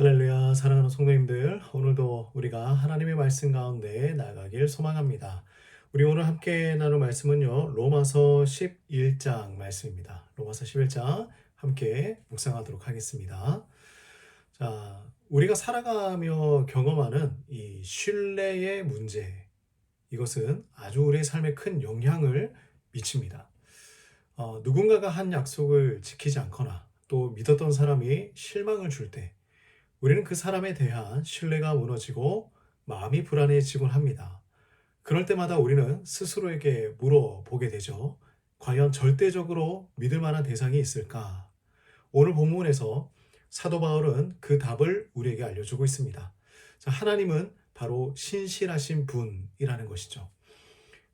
할렐루야 사랑하는 성도님들 오늘도 우리가 하나님의 말씀 가운데 나가길 소망합니다. 우리 오늘 함께 나눌 말씀은요 로마서 11장 말씀입니다. 로마서 11장 함께 묵상하도록 하겠습니다. 자 우리가 살아가며 경험하는 이 신뢰의 문제 이것은 아주 우리의 삶에 큰 영향을 미칩니다. 어, 누군가가 한 약속을 지키지 않거나 또 믿었던 사람이 실망을 줄때 우리는 그 사람에 대한 신뢰가 무너지고 마음이 불안해지곤 합니다. 그럴 때마다 우리는 스스로에게 물어보게 되죠. 과연 절대적으로 믿을 만한 대상이 있을까? 오늘 본문에서 사도 바울은 그 답을 우리에게 알려주고 있습니다. 자, 하나님은 바로 신실하신 분이라는 것이죠.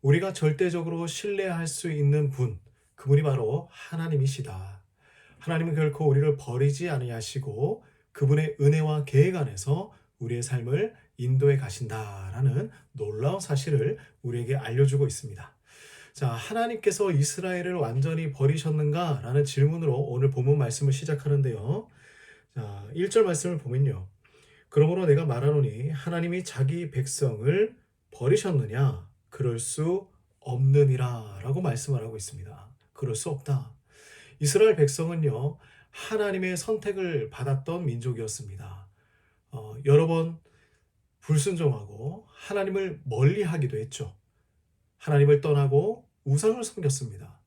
우리가 절대적으로 신뢰할 수 있는 분, 그분이 바로 하나님이시다. 하나님은 결코 우리를 버리지 아니하시고 그분의 은혜와 계획 안에서 우리의 삶을 인도해 가신다라는 놀라운 사실을 우리에게 알려주고 있습니다. 자, 하나님께서 이스라엘을 완전히 버리셨는가? 라는 질문으로 오늘 본문 말씀을 시작하는데요. 자, 1절 말씀을 보면요. 그러므로 내가 말하노니 하나님이 자기 백성을 버리셨느냐? 그럴 수 없느니라 라고 말씀을 하고 있습니다. 그럴 수 없다. 이스라엘 백성은요, 하나님의 선택을 받았던 민족이었습니다. 어, 여러 번 불순종하고 하나님을 멀리 하기도 했죠. 하나님을 떠나고 우상을 섬겼습니다.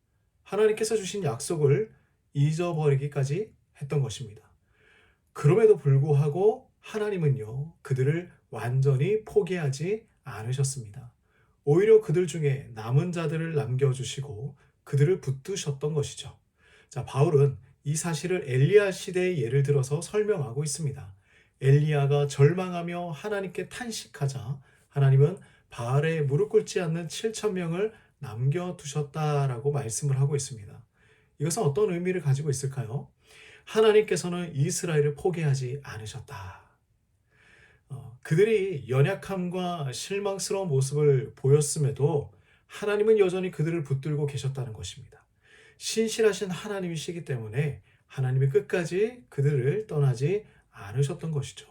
하나님께서 주신 약속을 잊어버리기까지 했던 것입니다. 그럼에도 불구하고 하나님은요, 그들을 완전히 포기하지 않으셨습니다. 오히려 그들 중에 남은 자들을 남겨주시고 그들을 붙드셨던 것이죠. 자, 바울은 이 사실을 엘리야 시대의 예를 들어서 설명하고 있습니다. 엘리야가 절망하며 하나님께 탄식하자 하나님은 바알에 무릎 꿇지 않는 7천 명을 남겨 두셨다라고 말씀을 하고 있습니다. 이것은 어떤 의미를 가지고 있을까요? 하나님께서는 이스라엘을 포기하지 않으셨다. 어, 그들이 연약함과 실망스러운 모습을 보였음에도 하나님은 여전히 그들을 붙들고 계셨다는 것입니다. 신실하신 하나님이시기 때문에 하나님이 끝까지 그들을 떠나지 않으셨던 것이죠.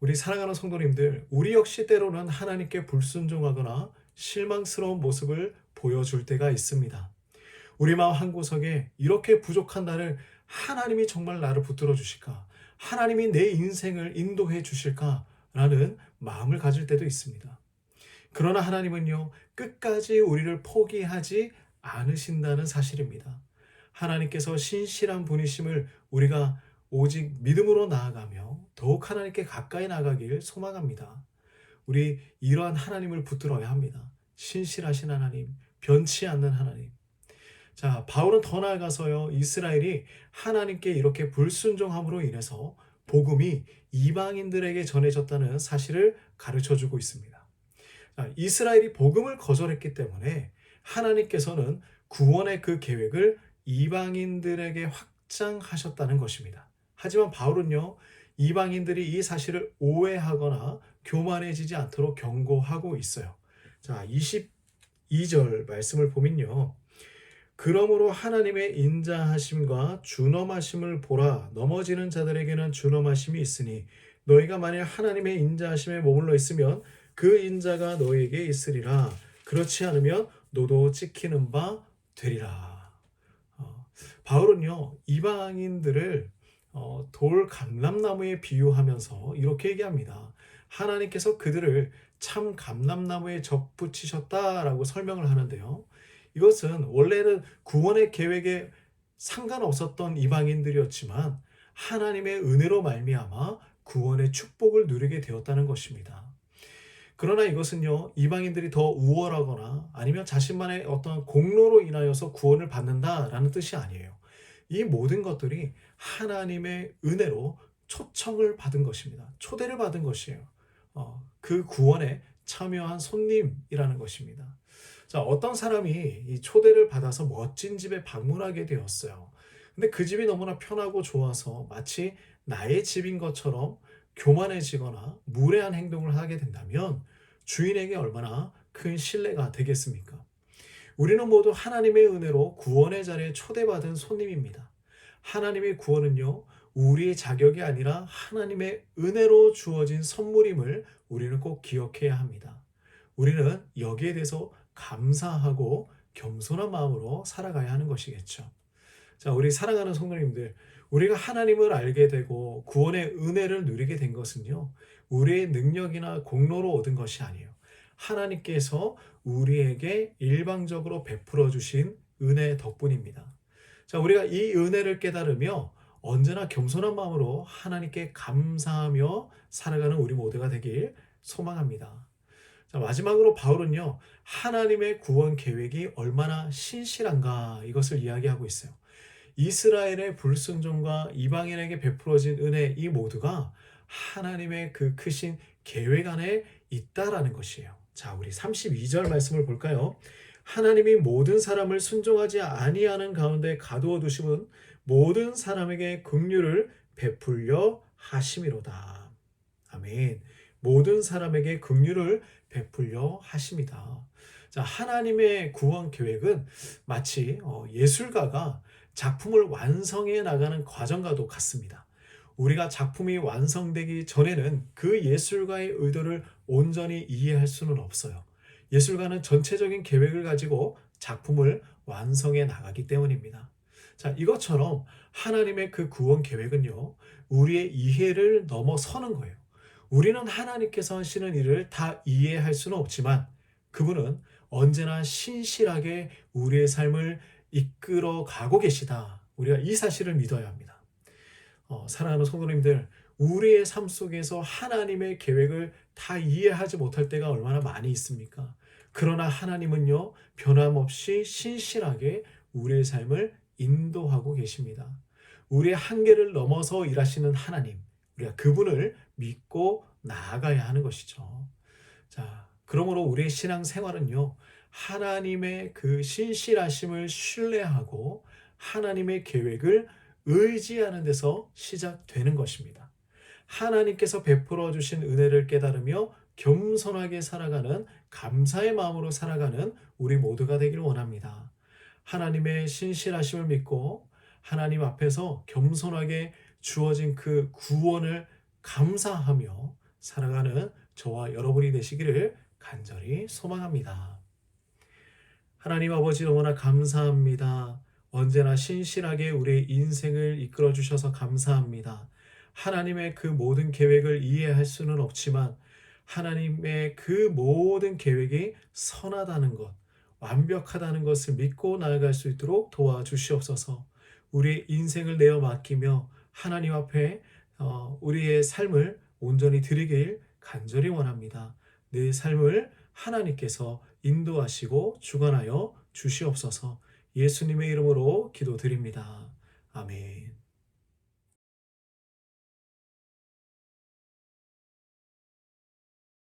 우리 사랑하는 성도님들, 우리 역시 때로는 하나님께 불순종하거나 실망스러운 모습을 보여줄 때가 있습니다. 우리 마음 한 구석에 이렇게 부족한 나를 하나님이 정말 나를 붙들어 주실까? 하나님이 내 인생을 인도해 주실까? 라는 마음을 가질 때도 있습니다. 그러나 하나님은요, 끝까지 우리를 포기하지 않으신다는 사실입니다. 하나님께서 신실한 분이심을 우리가 오직 믿음으로 나아가며 더욱 하나님께 가까이 나가길 소망합니다. 우리 이러한 하나님을 붙들어야 합니다. 신실하신 하나님, 변치 않는 하나님. 자, 바울은 더 나아가서요, 이스라엘이 하나님께 이렇게 불순종함으로 인해서 복음이 이방인들에게 전해졌다는 사실을 가르쳐 주고 있습니다. 자, 이스라엘이 복음을 거절했기 때문에 하나님께서는 구원의 그 계획을 이방인들에게 확장하셨다는 것입니다. 하지만 바울은요, 이방인들이 이 사실을 오해하거나 교만해지지 않도록 경고하고 있어요. 자, 22절 말씀을 보면요. 그러므로 하나님의 인자하심과 준엄하심을 보라 넘어지는 자들에게는 준엄하심이 있으니 너희가 만일 하나님의 인자하심에 머물러 있으면 그 인자가 너희에게 있으리라 그렇지 않으면 너도 찍히는 바 되리라. 어, 바울은요 이방인들을 어, 돌 감람나무에 비유하면서 이렇게 얘기합니다. 하나님께서 그들을 참 감람나무에 접붙이셨다라고 설명을 하는데요. 이것은 원래는 구원의 계획에 상관없었던 이방인들이었지만 하나님의 은혜로 말미암아 구원의 축복을 누리게 되었다는 것입니다. 그러나 이것은요, 이방인들이 더 우월하거나 아니면 자신만의 어떤 공로로 인하여서 구원을 받는다라는 뜻이 아니에요. 이 모든 것들이 하나님의 은혜로 초청을 받은 것입니다. 초대를 받은 것이에요. 어, 그 구원에 참여한 손님이라는 것입니다. 자, 어떤 사람이 이 초대를 받아서 멋진 집에 방문하게 되었어요. 근데 그 집이 너무나 편하고 좋아서 마치 나의 집인 것처럼 교만해지거나 무례한 행동을 하게 된다면 주인에게 얼마나 큰 신뢰가 되겠습니까? 우리는 모두 하나님의 은혜로 구원의 자리에 초대받은 손님입니다. 하나님의 구원은요, 우리의 자격이 아니라 하나님의 은혜로 주어진 선물임을 우리는 꼭 기억해야 합니다. 우리는 여기에 대해서 감사하고 겸손한 마음으로 살아가야 하는 것이겠죠. 자, 우리 사랑하는 성도님들, 우리가 하나님을 알게 되고 구원의 은혜를 누리게 된 것은요, 우리의 능력이나 공로로 얻은 것이 아니에요. 하나님께서 우리에게 일방적으로 베풀어 주신 은혜 덕분입니다. 자, 우리가 이 은혜를 깨달으며 언제나 겸손한 마음으로 하나님께 감사하며 살아가는 우리 모두가 되길 소망합니다. 자, 마지막으로 바울은요, 하나님의 구원 계획이 얼마나 신실한가 이것을 이야기하고 있어요. 이스라엘의 불순종과 이방인에게 베풀어진 은혜 이 모두가 하나님의 그 크신 계획 안에 있다라는 것이에요. 자, 우리 32절 말씀을 볼까요? 하나님이 모든 사람을 순종하지 아니하는 가운데 가두어 두심은 모든 사람에게 긍휼을 베풀려 하심이로다. 아멘. 모든 사람에게 긍휼을 베풀려 하십니다. 자, 하나님의 구원 계획은 마치 어, 예술가가 작품을 완성해 나가는 과정과도 같습니다. 우리가 작품이 완성되기 전에는 그 예술가의 의도를 온전히 이해할 수는 없어요. 예술가는 전체적인 계획을 가지고 작품을 완성해 나가기 때문입니다. 자, 이것처럼 하나님의 그 구원 계획은요, 우리의 이해를 넘어서는 거예요. 우리는 하나님께서 하시는 일을 다 이해할 수는 없지만 그분은 언제나 신실하게 우리의 삶을 이끌어 가고 계시다. 우리가 이 사실을 믿어야 합니다. 어, 사랑하는 성도님들, 우리의 삶 속에서 하나님의 계획을 다 이해하지 못할 때가 얼마나 많이 있습니까? 그러나 하나님은요, 변함없이 신실하게 우리의 삶을 인도하고 계십니다. 우리의 한계를 넘어서 일하시는 하나님, 우리가 그분을 믿고 나아가야 하는 것이죠. 자, 그러므로 우리의 신앙 생활은요, 하나님의 그 신실하심을 신뢰하고 하나님의 계획을 의지하는 데서 시작되는 것입니다. 하나님께서 베풀어 주신 은혜를 깨달으며 겸손하게 살아가는 감사의 마음으로 살아가는 우리 모두가 되길 원합니다. 하나님의 신실하심을 믿고 하나님 앞에서 겸손하게 주어진 그 구원을 감사하며 살아가는 저와 여러분이 되시기를 간절히 소망합니다. 하나님 아버지 너무나 감사합니다. 언제나 신실하게 우리의 인생을 이끌어 주셔서 감사합니다. 하나님의 그 모든 계획을 이해할 수는 없지만 하나님의 그 모든 계획이 선하다는 것, 완벽하다는 것을 믿고 나아갈 수 있도록 도와주시옵소서. 우리의 인생을 내어 맡기며 하나님 앞에 어, 우리의 삶을 온전히 드리길 간절히 원합니다. 내 삶을 하나님께서 인도하시고 주관하여 주시옵소서 예수님의 이름으로 기도드립니다. 아멘.